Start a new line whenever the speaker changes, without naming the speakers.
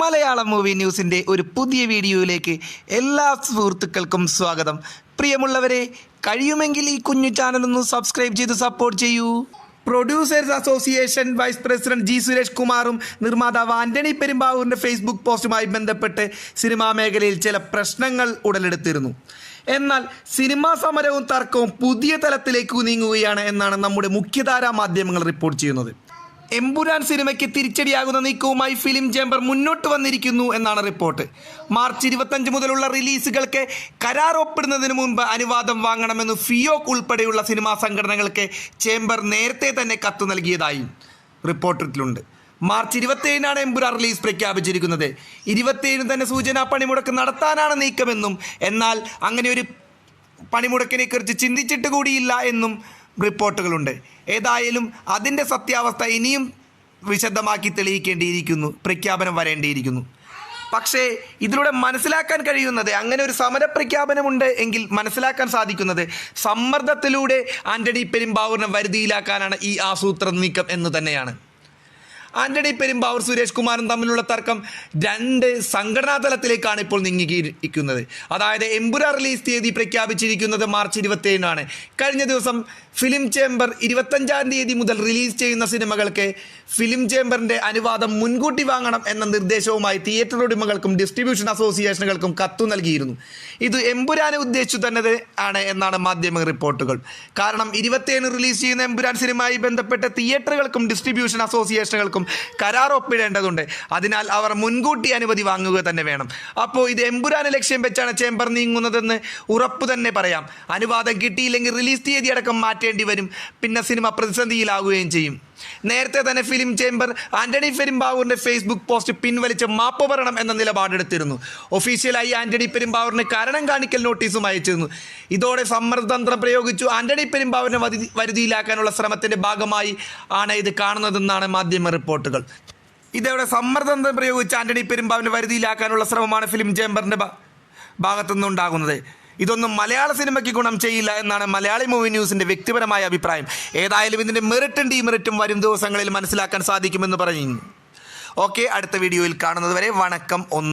Malayalam movie ന്യൂസിന്റെ ഒരു പുതിയ വീഡിയോയിലേക്ക് എല്ലാ സുഹൃത്തുക്കൾക്കും സ്വാഗതം. പ്രിയമുള്ളവരെ കഴിയുമെങ്കിൽ ഈ കുഞ്ഞു ചാനൽ ഒന്ന് സബ്സ്ക്രൈബ് ചെയ്ത് സപ്പോർട്ട് ചെയ്യൂ. Producers association vice president G Suresh കുമാറും നിർമ്മാതാവ് ആന്റണി പെരുമ്പാവൂരിന്റെ ഫേസ്ബുക്ക് പോസ്റ്റുമായി ബന്ധപ്പെട്ട് സിനിമാ മേഖലയിൽ ചില പ്രശ്നങ്ങൾ ഉടലെടുത്തിരുന്നു. എന്നാൽ സിനിമാ സമരവും തർക്കവും പുതിയ തലത്തിലേക്ക് നീങ്ങുകയാണ് എന്നാണ് നമ്മുടെ മുഖ്യധാരാ മാധ്യമങ്ങൾ റിപ്പോർട്ട് ചെയ്യുന്നത്. എമ്പുരാൻ സിനിമയ്ക്ക് തിരിച്ചടിയാകുന്ന നീക്കവുമായി ഫിലിം ചേംബർ മുന്നോട്ട് വന്നിരിക്കുന്നു എന്നാണ് റിപ്പോർട്ട്. മാർച്ച് ഇരുപത്തഞ്ച് മുതലുള്ള റിലീസുകൾക്ക് കരാർ ഒപ്പിടുന്നതിന് മുൻപ് അനുവാദം വാങ്ങണമെന്ന് ഫിയോക് ഉൾപ്പെടെയുള്ള സിനിമാ സംഘടനകൾക്ക് ചേംബർ നേരത്തെ തന്നെ കത്ത് നൽകിയതായും റിപ്പോർട്ടിലുണ്ട്. മാർച്ച് ഇരുപത്തേഴിനാണ് എമ്പുരാൻ റിലീസ് പ്രഖ്യാപിച്ചിരിക്കുന്നത്. ഇരുപത്തേഴിന് തന്നെ സൂചനാ പണിമുടക്ക് നടത്താനാണ് നീക്കമെന്നും എന്നാൽ അങ്ങനെ ഒരു പണിമുടക്കിനെ കുറിച്ച് ചിന്തിച്ചിട്ട് കൂടിയില്ല എന്നും റിപ്പോർട്ടുകളുണ്ട്. ഏതായാലും അതിന്റെ സത്യാവസ്ഥ ഇനിയും വിശദമാക്കി തെളിയിക്കേണ്ടിയിരിക്കുന്നു. പ്രഖ്യാപനം വരേണ്ടിയിരിക്കുന്നു. പക്ഷേ ഇതിലൂടെ മനസ്സിലാക്കാൻ കഴിയുന്നത് അങ്ങനെ ഒരു സമരപ്രഖ്യാപനമുണ്ട് എങ്കിൽ മനസ്സിലാക്കാൻ സാധിക്കുന്നത് സമ്മർദ്ദത്തിലൂടെ ആന്റണി പെരുമ്പാവൂരിനെ വരുതിയിലാക്കാനാണ് ഈ ആസൂത്രണ നീക്കം എന്ന് തന്നെയാണ്. ആന്റണി പെരുമ്പാവൂർ സുരേഷ് കുമാറും തമ്മിലുള്ള തർക്കം രണ്ട് സംഘടനാ തലത്തിലേക്കാണ് ഇപ്പോൾ നീങ്ങിയിരിക്കുന്നത്. അതായത് എമ്പുര റിലീസ് തീയതി പ്രഖ്യാപിച്ചിരിക്കുന്നത് മാർച്ച് ഇരുപത്തിയേഴിനാണ്. കഴിഞ്ഞ ദിവസം ഫിലിം ചേംബർ ഇരുപത്തഞ്ചാം തീയതി മുതൽ റിലീസ് ചെയ്യുന്ന സിനിമകൾക്ക് ഫിലിം ചേംബറിന്റെ അനുവാദം മുൻകൂട്ടി വാങ്ങണം എന്ന നിർദ്ദേശവുമായി തിയേറ്റർ ഉടമകൾക്കും ഡിസ്ട്രിബ്യൂഷൻ അസോസിയേഷനുകൾക്കും കത്തു നൽകിയിരുന്നു. ഇത് എമ്പുരാനെ ഉദ്ദേശിച്ചു തന്നെ ആണ് എന്നാണ് മാധ്യമ റിപ്പോർട്ടുകൾ. കാരണം ഇരുപത്തിയേഴ് റിലീസ് ചെയ്യുന്ന എമ്പുരാൻ സിനിമയുമായി ബന്ധപ്പെട്ട തിയേറ്ററുകൾക്കും ഡിസ്ട്രിബ്യൂഷൻ അസോസിയേഷനുകൾക്കും കരാർ ഒപ്പിടേണ്ടതുണ്ട്. അതിനാൽ അവർ മുൻകൂട്ടി അനുമതി വാങ്ങുക തന്നെ വേണം. അപ്പോൾ ഇത് എമ്പുരാനെ ലക്ഷ്യം വെച്ചാണ് ചേംബർ നീങ്ങുന്നതെന്ന് ഉറപ്പ് തന്നെ പറയാം. അനുവാദം കിട്ടിയില്ലെങ്കിൽ റിലീസ് തീയതി അടക്കം മാറ്റേണ്ടി വരും. പിന്നെ സിനിമ പ്രതിസന്ധിയിലാകുകയും ചെയ്യും. നേരത്തെ തന്നെ ഫിലിം ചേംബർ ആന്റണി പെരുമ്പാവൂരിന്റെ ഫേസ്ബുക്ക് പോസ്റ്റ് പിൻവലിച്ച് മാപ്പ് പറയണം എന്ന നിലപാടെടുത്തിരുന്നു. ഒഫീഷ്യലായി ആന്റണി പെരുമ്പാവൂരിന് കാരണം കാണിക്കൽ നോട്ടീസും അയച്ചിരുന്നു. ഇതോടെ സമ്മർദ്ദതന്ത്രം പ്രയോഗിച്ചു ആന്റണി പെരുമ്പാവൂരിനെ വരുതി വരുതിയിലാക്കാനുള്ള ശ്രമത്തിന്റെ ഭാഗമായി ആണ് ഇത് കാണുന്നതെന്നാണ് മാധ്യമ റിപ്പോർട്ടുകൾ. ഇതോടെ സമ്മർദ്ദതന്ത്രം പ്രയോഗിച്ച് ആന്റണി പെരുമ്പാവിന്റെ വരുതിയിലാക്കാനുള്ള ശ്രമമാണ് ഫിലിം ചേംബറിന്റെ ഭാഗത്തുനിന്നുണ്ടാകുന്നത്. ഇതൊന്നും മലയാള സിനിമയ്ക്ക് ഗുണം ചെയ്യില്ല എന്നാണ് മലയാളി മൂവി ന്യൂസിന്റെ വ്യക്തിപരമായ അഭിപ്രായം. ഏതായാലും ഇതിന്റെ മെറിറ്റും ഡീമെറിറ്റും വരും ദിവസങ്ങളിൽ മനസ്സിലാക്കാൻ സാധിക്കുമെന്ന് പറഞ്ഞു ഓക്കെ അടുത്ത വീഡിയോയിൽ കാണുന്നത് വരെ വണക്കം ഒന്ന്